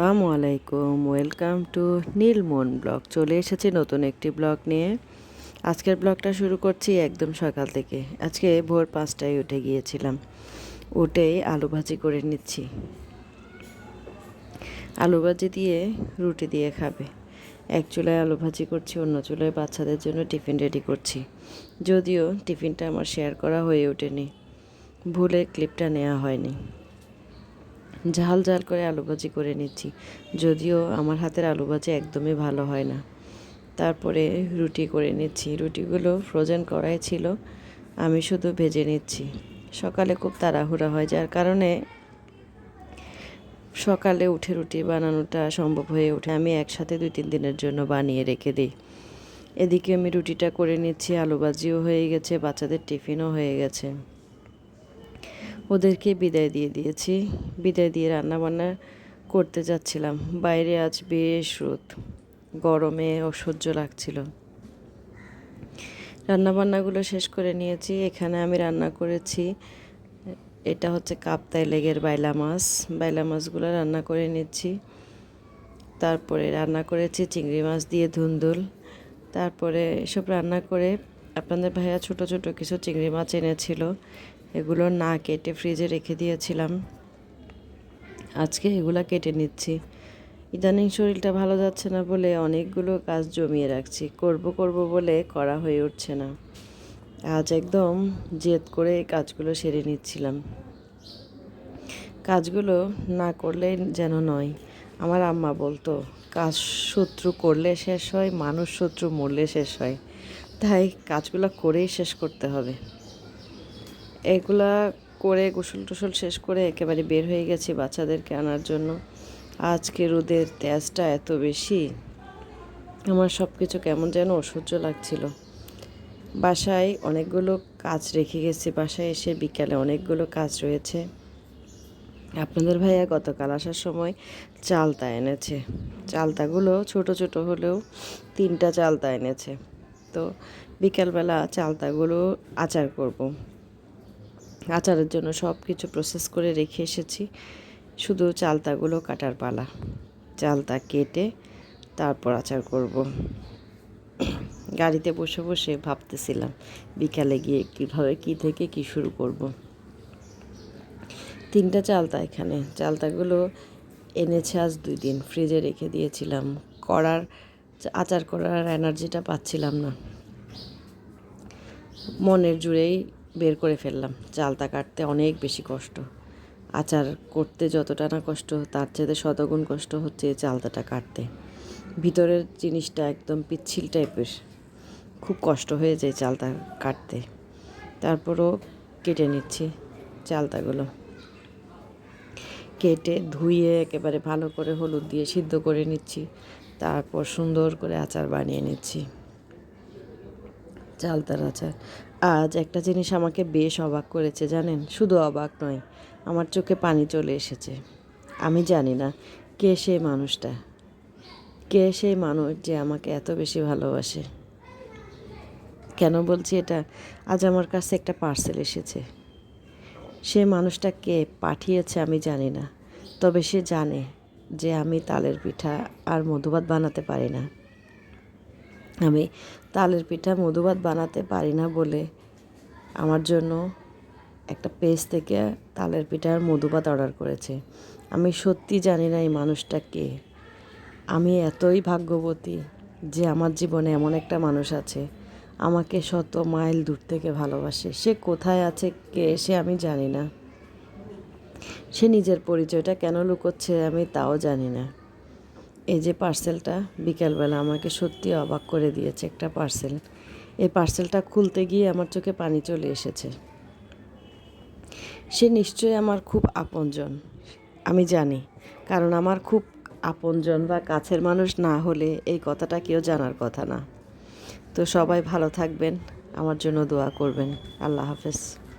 আসসালামু আলাইকুম, welcome to Nilmon blog. চলে এসেছে নতুন একটি ব্লগ নিয়ে। আজকের ব্লগটা শুরু করছি একদম সকাল থেকে। আজকে ভোর পাঁচটায় উঠে গিয়েছিলাম। উঠেই আলু ভাজি করে নিচ্ছি। আলু ভাজি দিয়ে রুটি দিয়ে খাবে। এক চুলায় আলু ভাজি করছি, অন্য চুলায় বাচ্চাদের জন্য টিফিন রেডি করছি। যদিও টিফিনটা আমার শেয়ার করা হয়ে ওঠেনি। ভুলে ক্লিপটা নেওয়া হয়নি। ঝাল ঝাল করে আলু ভাজি করে নিচ্ছি। যদিও আমার হাতের আলু ভাজি একদমই ভালো হয় না। তারপরে রুটি করে নিচ্ছি। রুটিগুলো ফ্রোজেন করাই ছিল। আমি শুধু ভেজে নিচ্ছি। সকালে খুব তাড়াহুড়া হয়, যার কারণে সকালে উঠে রুটি বানানোটা সম্ভব হয়ে ওঠে। আমি একসাথে দুই তিন দিনের জন্য বানিয়ে রেখে দিই। এদিকে আমি রুটিটা করে নিচ্ছি। আলু ভাজিও হয়ে গেছে, বাচ্চাদের টিফিনও হয়ে গেছে। ওদেরকে বিদায় দিয়ে দিয়েছি। বিদায় দিয়ে রান্না বান্না করতে যাচ্ছিলাম। বাইরে আজ বেশ রোদ। গরমে অসহ্য লাগছিল। রান্না বান্নাগুলো শেষ করে নিয়েছি। এখানে আমি রান্না করেছি। এটা হচ্ছে কাপ্তাই লেগের বাইলা মাছ। বাইলা মাছগুলো রান্না করে নিচ্ছি। তারপরে রান্না করেছি চিংড়ি মাছ দিয়ে ধুন্দুল। তারপরে এসব রান্না করে আপনাদের ভাইয়া ছোট ছোট কিছু চিংড়ি মাছ এনেছিল। এগুলো না কেটে ফ্রিজে রেখে দিয়েছিলাম। আজকে এগুলো কেটে নিচ্ছি। ইদানিং শরীরটা ভালো যাচ্ছে না বলে অনেকগুলো কাজ জমিয়ে রাখছি। করব করব বলে করা হয়ে উঠছে না। আজ একদম জেদ করে কাজগুলো সেরে নিচ্ছিলাম। কাজগুলো না করলে যেন নয়। আমার আম্মা বলতো, কাজ শত্রু করলে শেষ হয়, মানুষ শত্রু মরলে শেষ হয়। তাই কাজগুলো করেই শেষ করতে হবে। এগুলা করে গোসল টোসল শেষ করে একেবারে বের হয়ে গেছি বাচ্চাদেরকে আনার জন্য। আজকে রোদের তেজটা এত বেশি, আমার সব কিছু কেমন যেন অসহ্য লাগছিল। বাসায় অনেকগুলো কাজ রেখে গেছি, বাসায় এসে বিকালে অনেকগুলো কাজ রয়েছে। আপনাদের ভাইয়া গতকাল আসার সময় চালতা এনেছে। চালতাগুলো ছোট ছোট হলেও তিনটা চালতা এনেছে। তো বিকালবেলা চালতাগুলো আচার করব। আচারের জন্য সব কিছু প্রসেস করে রেখে এসেছি। শুধু চালতাগুলো কাটার পালা। চালতা কেটে তারপর আচার করব। গাড়িতে বসে বসে ভাবতেছিলাম, বিকালে গিয়ে কীভাবে কী থেকে কি শুরু করব। তিনটা চালতা এখানে। চালতাগুলো এনেছে আজ দুই দিন। ফ্রিজে রেখে দিয়েছিলাম। করার, আচার করার এনার্জিটা পাচ্ছিলাম না। মনের জুড়েই বের করে ফেললাম। চালতা কাটতে অনেক বেশি কষ্ট। আচার করতে যতটা না কষ্ট, তার চেয়ে শতগুণ কষ্ট হচ্ছে চালতাটা কাটতে। ভিতরের জিনিসটা একদম পিচ্ছিল টাইপের। খুব কষ্ট হয়ে যায় চালতা কাটতে। তারপরও কেটে নিচ্ছি চালতাগুলো। কেটে ধুয়ে একেবারে ভালো করে হলুদ দিয়ে সিদ্ধ করে নিচ্ছি। তারপর সুন্দর করে আচার বানিয়ে নিচ্ছি। চালতার আচার। আজ একটা জিনিস আমাকে বেশ অবাক করেছে, জানেন? শুধু অবাক নয়, আমার চোখে পানি চলে এসেছে। আমি জানি না কে সেই মানুষটা। কে সেই মানুষ যে আমাকে এত বেশি ভালোবাসে? কেন বলছি এটা? আজ আমার কাছে একটা পার্সেল এসেছে। সে মানুষটা কে পাঠিয়েছে আমি জানি না, তবে সে জানে যে আমি তালের পিঠা আর মধুভাত বানাতে পারি না। আমি তালের পিঠা মধুভাত বানাতে পারি না বলে। আমার জন্য একটা পেজ থেকে তালের পিঠা আর মধুভাত অর্ডার করেছে। আমি সত্যি জানি না এই মানুষটা কে। আমি এতই ভাগ্যবতী যে আমার জীবনে এমন একটা মানুষ আছে। আমাকে শত মাইল দূর থেকে ভালোবাসে। সে কোথায় আছে, কে সে আমি জানি না। সে নিজের পরিচয়টা কেন লুকোচ্ছে আমি তাও জানি না। এই যে পার্সেলটা বিকালবেলা আমাকে সত্যি অবাক করে দিয়েছে একটা পার্সেল এই পার্সেলটা খুলতে গিয়ে আমার চোখে পানি চলে এসেছে। সে নিশ্চয়ই আমার খুব আপনজন, আমি জানি। কারণ আমার খুব আপনজন বা কাছের মানুষ না হলে এই কথাটা কেউ জানার কথা না। তো সবাই ভালো থাকবেন, আমার জন্য দোয়া করবেন। আল্লাহ হাফেজ।